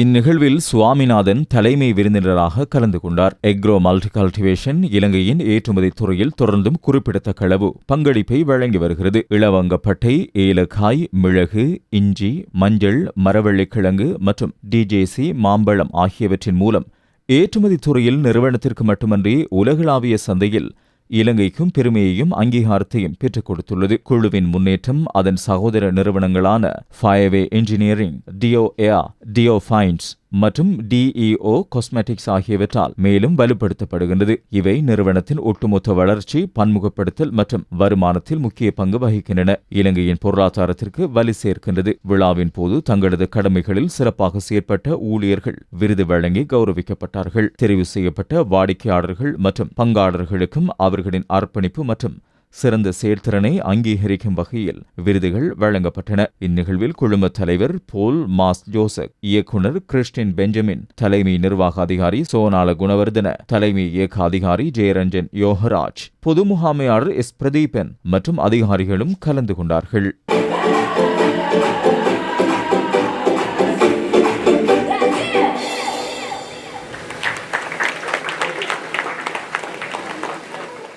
இந்நிகழ்வில் சுவாமிநாதன் தலைமை விருந்தினராக கலந்து கொண்டார். எக்ரோ மல்டி கல்டிவேஷன் இலங்கையின் ஏற்றுமதி துறையில் தொடர்ந்தும் குறிப்பிடத்தக்க அளவு பங்களிப்பை வழங்கி வருகிறது. இளவங்கப்பட்டை ஏலக்காய் மிளகு இஞ்சி மஞ்சள் மரவள்ளிக்கிழங்கு மற்றும் டிஜேசி மாம்பழம் ஆகியவற்றின் மூலம் ஏற்றுமதி துறையில் நிறுவனத்திற்கு மட்டுமன்றி உலகளாவிய சந்தையில் இலங்கைக்கும் பெருமையையும் அங்கீகாரத்தையும் பெற்றுக் கொடுத்துள்ளது. குழுவின் முன்னேற்றம் அதன் சகோதர நிறுவனங்களான ஃபயவே இன்ஜினியரிங் டியோ ஏர் டியோ ஃபைன்ஸ் மற்றும் டிஇஓ காஸ்மெட்டிக்ஸ் ஆகியவற்றால் மேலும் வலுப்படுத்தப்படுகின்றது. இவை நிறுவனத்தின் ஒட்டுமொத்த வளர்ச்சி பன்முகப்படுத்தல் மற்றும் வருமானத்தில் முக்கிய பங்கு வகிக்கின்றன. இலங்கையின் பொருளாதாரத்திற்கு வலு சேர்க்கின்றது. விழாவின் போது தங்களது கடமைகளில் சிறப்பாக செயற்பட்ட ஊழியர்கள் விருது வழங்கி கௌரவிக்கப்பட்டார்கள். தெரிவு செய்யப்பட்ட வாடிக்கையாளர்கள் மற்றும் பங்காளர்களுக்கும் அவர்களின் அர்ப்பணிப்பு மற்றும் சிறந்த செயற்திறனை அங்கீகரிக்கும் வகையில் விருதுகள் வழங்கப்பட்டன. இந்நிகழ்வில் குழும தலைவர் போல் மாஸ் ஜோசப் இயக்குனர் கிறிஸ்டின் பெஞ்சமின் தலைமை நிர்வாக அதிகாரி சோனால குணவர்தன தலைமை இயக்க அதிகாரி ஜெயரஞ்சன் யோகராஜ் பொது முகாமையாளர் எஸ் பிரதீபன் மற்றும் அதிகாரிகளும் கலந்து கொண்டார்கள்.